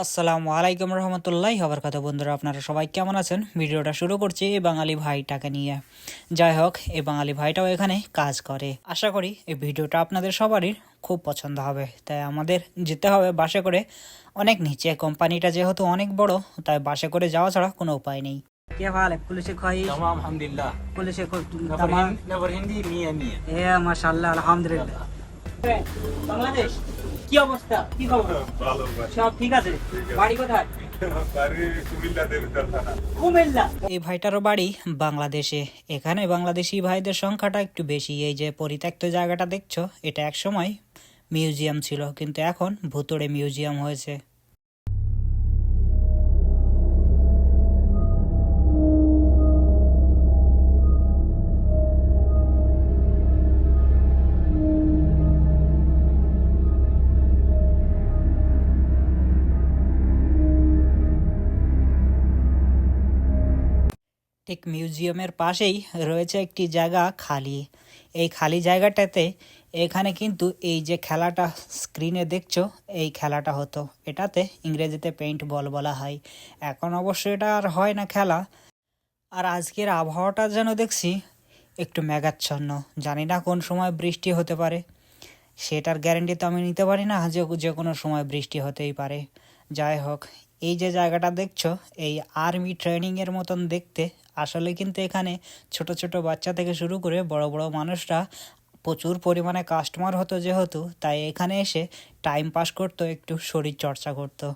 আসসালামু আলাইকুম রহমতুল্লাহ হবার কথা বন্ধুরা আপনারা সবাই কেমন আছেন ভিডিওটা শুরু করছি এই বাঙালি ভাইটাকে নিয়ে যাই হোক এই বাঙালি ভাইটাও এখানে কাজ করে আশা করি এই ভিডিওটা আপনাদের সবারই খুব পছন্দ হবে তাই আমাদের যেতে হবে বাসে করে অনেক নিচে কোম্পানিটা যেহেতু অনেক বড় তাই বাসে করে যাওয়া ছাড়া কোনো উপায় নেই কে ভালো পুলিশে খাই تمام الحمد لله পুলিশে نفر هندي نفر هندي 100 100 এ মাশাআল্লাহ আলহামদুলিল্লাহ বাংলাদেশ কি অবস্থা? কি খবর? সব ঠিক আছে? বাড়ি কোথায়? কুমিল্লা। এই ভাইটারও বাড়ি বাংলাদেশে। এখানে বাংলাদেশি ভাইদের সংখ্যাটা একটু বেশি। এই যে পরিত্যক্ত জায়গাটা দেখছ এটা এক সময় মিউজিয়াম ছিল কিন্তু এখন ভুতুড়ে মিউজিয়াম হয়েছে। ঠিক মিউজিয়ামের পাশেই রয়েছে একটি জায়গা খালি। এই খালি জায়গাটাতে এখানে কিন্তু এই যে খেলাটা স্ক্রিনে দেখছ, এই খেলাটা হতো। এটাতে ইংরেজিতে পেইন্ট বল বলা হয়। এখন অবশ্য এটা আর হয় না খেলা। আর আজকের আবহাওয়াটা যেন দেখছি একটু মেঘাচ্ছন্ন। জানি না কোন সময় বৃষ্টি হতে পারে। সেটার গ্যারেন্টি তো আমি নিতে পারি না, যে যে কোনো সময় বৃষ্টি হতেই পারে। যাই হোক এই যে জায়গাটা দেখছ, এই আর্মি ট্রেনিংয়ের মতন দেখতে, আসলে কিন্তু এখানে ছোট ছোট বাচ্চা থেকে শুরু করে বড় বড় মানুষরা প্রচুর পরিমাণে কাস্টমার হতো যেহেতু, তাই এখানে এসে টাইম পাস করতো, একটু শরীর চর্চা করতো।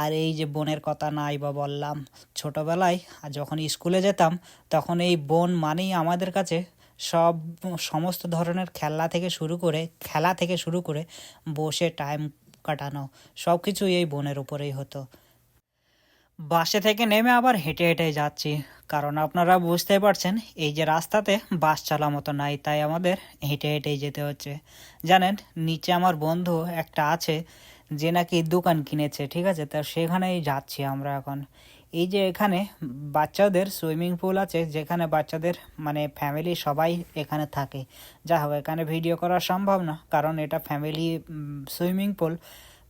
আর এই যে বোনের কথা নাই বা বললাম, ছোটোবেলায় আর যখন স্কুলে যেতাম, তখন এই বোন মানেই আমাদের কাছে সব সমস্ত ধরনের খেলা থেকে শুরু করে, খেলা থেকে শুরু করে বসে টাইম কাটানো সব কিছুই এই বোনের উপরেই হতো। বাসে থেকে নেমে আবার হেঁটে হেঁটে যাচ্ছি। কারণ আপনারা বুঝতে পারছেন, এই যে রাস্তাতে বাস চলা মতো নাই, তাই আমাদের হেঁটে হেঁটেই যেতে হচ্ছে। জানেন, নিচে আমার বন্ধু একটা আছে, যে নাকি দোকান কিনেছে, ঠিক আছে? তা সেখানেই যাচ্ছি আমরা এখন। এই যে এখানে বাচ্চাদের সুইমিং পুল আছে, যেখানে বাচ্চাদের মানে ফ্যামিলি সবাই এখানে থাকে। যা হোক, এখানে ভিডিও করা সম্ভব না, কারণ এটা ফ্যামিলি সুইমিং পুল।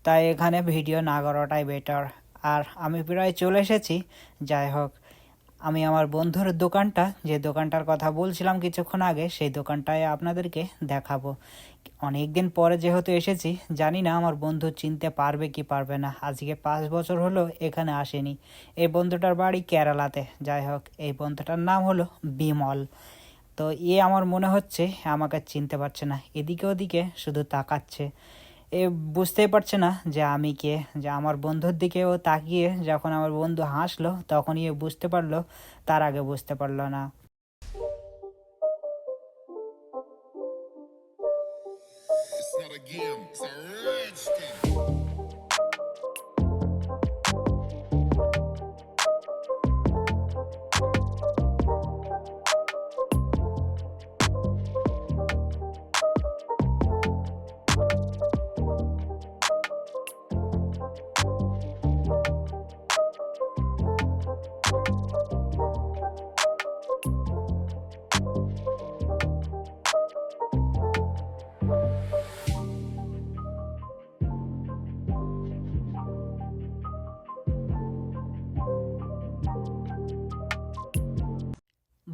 তাই এখানে ভিডিও না করাটাই বেটার আর আমি প্রায় চলে এসেছি। যাই হোক, আমি আমার বন্ধুর দোকানটা, যে দোকানটার কথা বলছিলাম কিছুক্ষণ আগে, সেই দোকানটায় আপনাদেরকে দেখাবো। অনেক দিন পরে যেহেতু এসেছি, জানি না আমার বন্ধু চিনতে পারবে কি পারবে না। আজকে পাঁচ বছর হলো এখানে আসেনি। এই বন্ধুটার বাড়ি কেরালাতে। যাই হোক, এই বন্ধুটার নাম হলো বিমল। তো এ আমার মনে হচ্ছে, আমাকে চিনতে পারছে না। এদিকে ওদিকে শুধু তাকাচ্ছে। এ বুঝতেই পারছে না যে আমি কে, যে আমার বন্ধুর দিকেও তাকিয়ে যখন আমার বন্ধু হাসলো, তখনই বুঝতে পারল, তার আগে বুঝতে পারল না।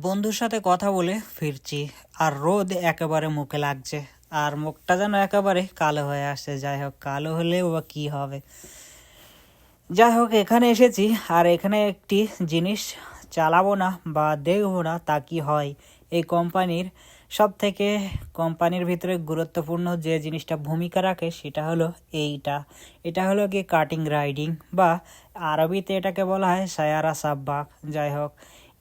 বন্ধুর সাথে কথা বলে ফিরছি, আর রোদ একেবারে মুখে লাগছে, আর মুখটা যেন একেবারে কালো হয়ে আসছে। যাই হোক, কালো হলেও বা কী হবে? যাই হোক, এখানে এসেছি, আর এখানে একটি জিনিস চালাবো না বা দেখব না তা কি হয়? এই কোম্পানির সব থেকে কোম্পানির ভিতরে গুরুত্বপূর্ণ যে জিনিসটা ভূমিকা রাখে সেটা হলো এইটা। এটা হলো কি কাটিং রাইডিং বা আরবিতে এটাকে বলা হয় সায়ারা সাব্বাক। যাই হোক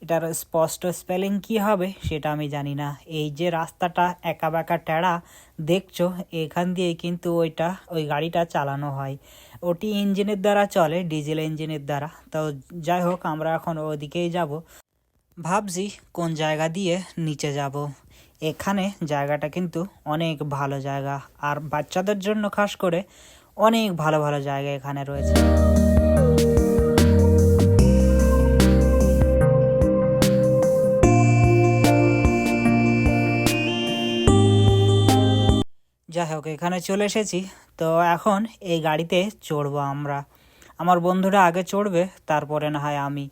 এটার স্পষ্ট স্পেলিং কি হবে সেটা আমি জানি না। এই যে রাস্তাটা একা বাঁকা টেড়া, দেখছ, এখান দিয়ে কিন্তু ওইটা, ওই গাড়িটা চালানো হয়। ওটি ইঞ্জিনের দ্বারা চলে, ডিজেল ইঞ্জিনের দ্বারা। তো যাই হোক, আমরা এখন ওদিকেই যাব। ভাবছি কোন জায়গা দিয়ে নিচে যাব। এখানে জায়গাটা কিন্তু অনেক ভালো জায়গা। আর বাচ্চাদের জন্য, খাস করে, অনেক ভালো ভালো জায়গা এখানে রয়েছে। হোক এখানে চলে এসেছি। তো এখন এই গাড়িতে চড়বো আমরা। আমার বন্ধুরা আগে চড়বে, তারপরে না হয় আমি।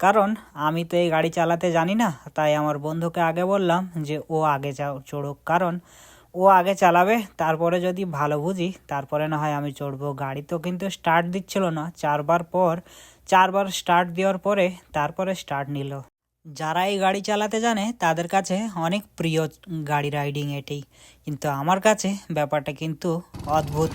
কারণ আমি তো এই গাড়ি চালাতে জানি না, তাই আমার বন্ধুকে আগে বললাম যে ও আগে যাও, চড়ুক। কারণ ও আগে চালাবে, তারপরে যদি ভালো বুঝি, তারপরে না হয় আমি চড়বো। গাড়ি তো কিন্তু স্টার্ট দিচ্ছিল না। চারবার পর, চারবার স্টার্ট দেওয়ার পরে, তারপরে স্টার্ট নিল। যারা এই গাড়ি চালাতে জানে, তাদের কাছে অনেক প্রিয় গাড়ি রাইডিং এটি কিন্তু আমার কাছে ব্যাপারটা কিন্তু অদ্ভুত।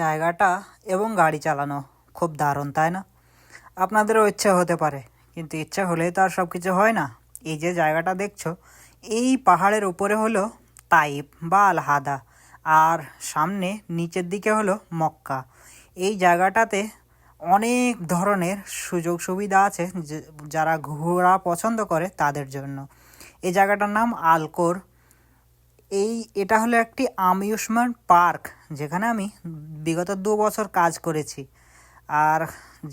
জায়গাটা এবং গাড়ি চালানো খুব দারুণ, তাই না? আপনাদেরও ইচ্ছা হতে পারে, কিন্তু ইচ্ছা হলে তো আর সব কিছু হয় না। এই যে জায়গাটা দেখছ, এই পাহাড়ের উপরে হলো তাইপ বা আলহাদা, আর সামনে নিচের দিকে হলো মক্কা। এই জায়গাটাতে অনেক ধরনের সুযোগ সুবিধা আছে যারা ঘোরা পছন্দ করে তাদের জন্য। এই জায়গাটার নাম আলকোর এই, এটা হলো একটি আমিউসমেন্ট পার্ক, যেখানে আমি বিগত দু বছর কাজ করেছি। আর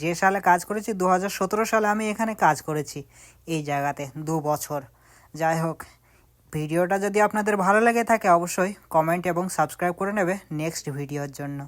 যে সালে কাজ করেছি, দু হাজার সতেরো সালে আমি এখানে কাজ করেছি এই জায়গাতে দু বছর। যাই হোক, ভিডিওটা যদি আপনাদের ভালো লাগে থাকে, অবশ্যই কমেন্ট এবং সাবস্ক্রাইব করে নেবে নেক্সট ভিডিওর জন্য।